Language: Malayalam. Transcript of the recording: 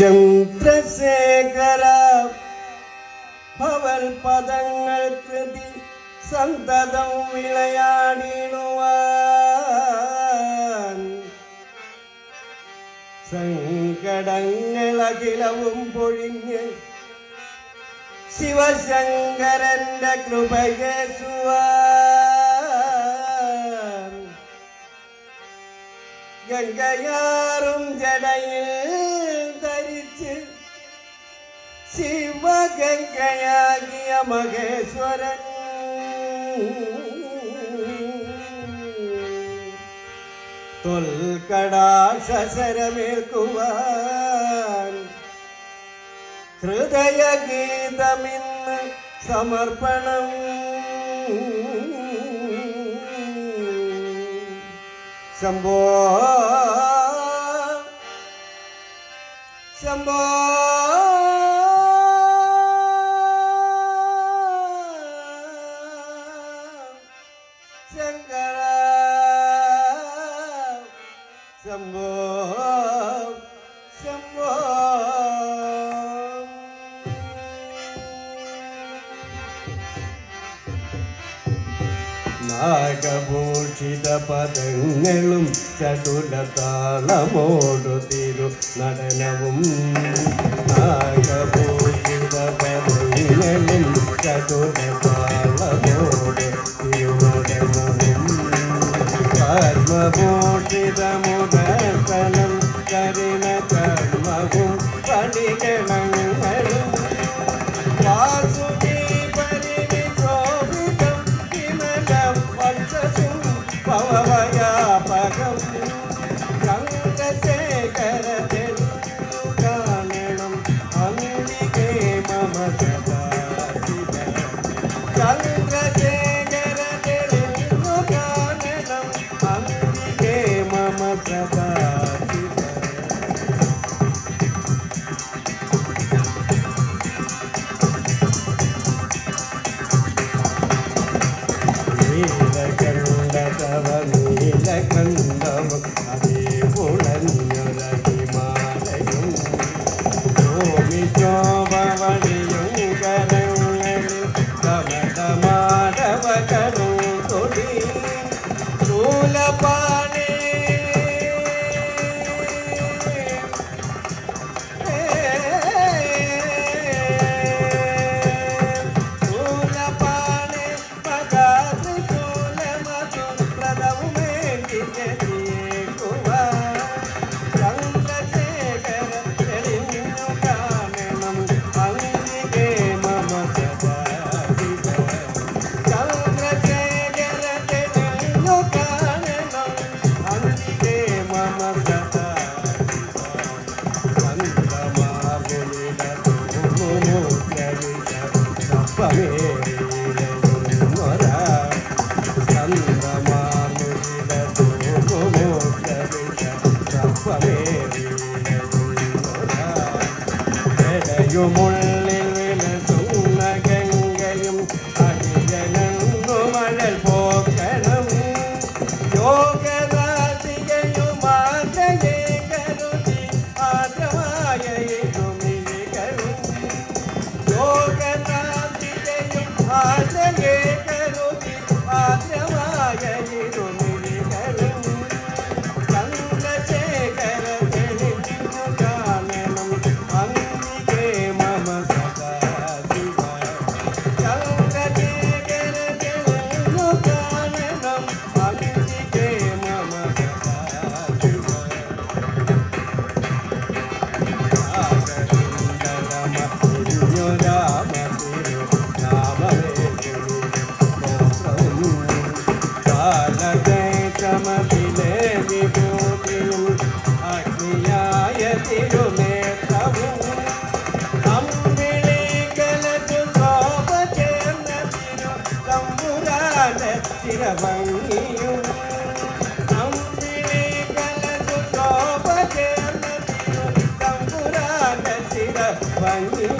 ചന്ദ്രശേഖര ഭവൽ പദങ്ങൾ കൃതി സന്തതം വിളയാടിടുവാൻ. പൊഴിഞ്ഞ് ശിവശങ്കരന്റെ കൃപയേശുവാൻ ഗംഗയാറും ജടയിൽ ധരിച്ച് ശിവഗംഗയാകിയ മഹേശ്വരൻ. തൊൽക്കടാശരമേൽക്കുവാൻ ഹൃദയഗീതമിന്ന് സമർപ്പണം. சம்போ சம்போ சங்கர சம்போ നാഗഭൂഷിത പദങ്ങളും ചതുരതാളമോടു തിരു നടനവും. നാഗഭൂഷിത പദങ്ങളും ചതുരതാളമോട് തിരുനടനവും കർമ്മഭൂഷിതമുദർശനം കരിണ കർമ്മവും പണികളങ്ങളും Come on. భంగియు అంబిని కలదు గోప చేయ సంపురాణ శిర భంగియు